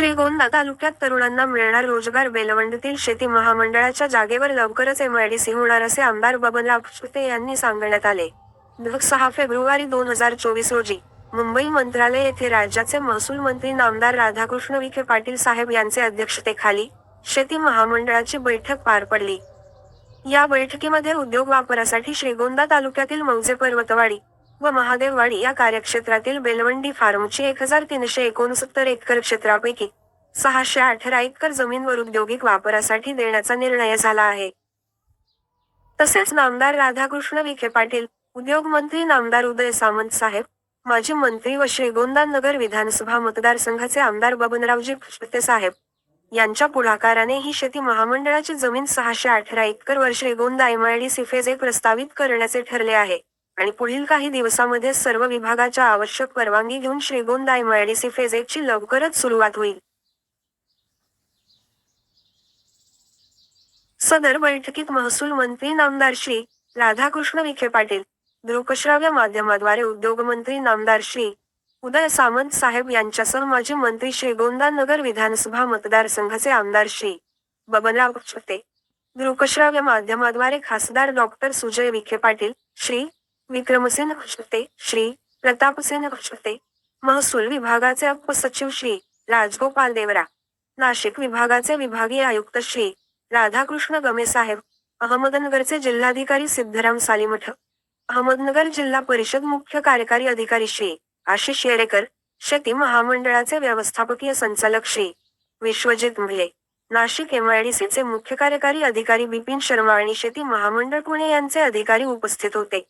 श्रीगोंदा तालुक्यात तरुणांना मिळणार रोजगार बेलवंडीतील शेती महामंडळाच्या जागेवर लवकरच एमआयडीसी होणार असे आमदार बबनराव क्षुते यांनी सांगण्यात आले. सहा फेब्रुवारी दोन हजार चोवीस रोजी मुंबई मंत्रालय येथे राज्याचे महसूल मंत्री नामदार राधाकृष्ण विखे पाटील साहेब यांचे अध्यक्षतेखाली शेती महामंडळाची बैठक पार पडली. या बैठकीमध्ये उद्योग वापरासाठी श्रीगोंदा तालुक्यातील मौजे पर्वतवाडी व महादेववाडी या कार्यक्षेत्रातील बेलवंडी फार्मची एक हजार तीनशे एकोणसत्तर एकर क्षेत्रापैकी सहाशे अठरा एकर जमीनवर औद्योगिक वापरासाठी देण्याचा निर्णय झाला आहे. तसेच नामदार राधाकृष्ण विखे पाटील उद्योग मंत्री नामदार उदय सामंत साहेब माजी मंत्री व श्रीगोंदा नगर विधानसभा मतदारसंघाचे आमदार बबनरावजी खुशते साहेब यांच्या पुढाकाराने ही शेती महामंडळाची जमीन सहाशे अठरा एकर वर श्रीगोंदा एमआयडीसी फेज एक प्रस्तावित करण्याचे ठरले आहे. आणि पुढील काही दिवसामध्ये सर्व विभागाच्या आवश्यक परवानगी घेऊन श्रीगोंदा एमआयडीसी फेज एक ची लवकरच सुरुवात होईल. सदर बैठकीत महसूल मंत्री नामदार श्री राधाकृष्ण विखे पाटील दृकश्राव्य माध्यमाद्वारे उद्योगमंत्री नामदार श्री उदय सामंत साहेब यांच्यासह माजी मंत्री श्रीगोंदा नगर विधानसभा मतदारसंघाचे आमदार श्री बबनराव दृकश्राव्य माध्यमाद्वारे खासदार डॉक्टर सुजय विखे पाटील श्री विक्रमसेन क्षते श्री प्रतापसेन क्षते महसूल विभागाचे उपसचिव श्री राजगोपाल देवरा नाशिक विभागाचे विभागीय आयुक्त श्री राधाकृष्ण गमे साहेब अहमदनगरचे जिल्हाधिकारी सिद्धराम सालीमठ अहमदनगर जिल्हा परिषद मुख्य कार्यकारी अधिकारी श्री आशिष येरेकर शेती महामंडळाचे व्यवस्थापकीय संचालक श्री विश्वजित मुले नाशिक एमआयडीसीचे मुख्य कार्यकारी अधिकारी बिपिन शर्मा आणि शेती महामंडळ पुणे यांचे अधिकारी उपस्थित होते.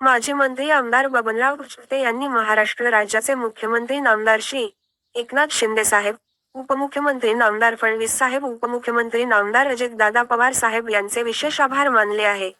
माजी मंत्री आमदार बबनराव क्षुते यांनी महाराष्ट्र राज्याचे मुख्यमंत्री नामदार श्री एकनाथ शिंदे साहेब उपमुख्यमंत्री नामदार फडणवीस साहेब उपमुख्यमंत्री नामदार अजितदादा पवार साहेब यांचे विशेष आभार मानले आहे.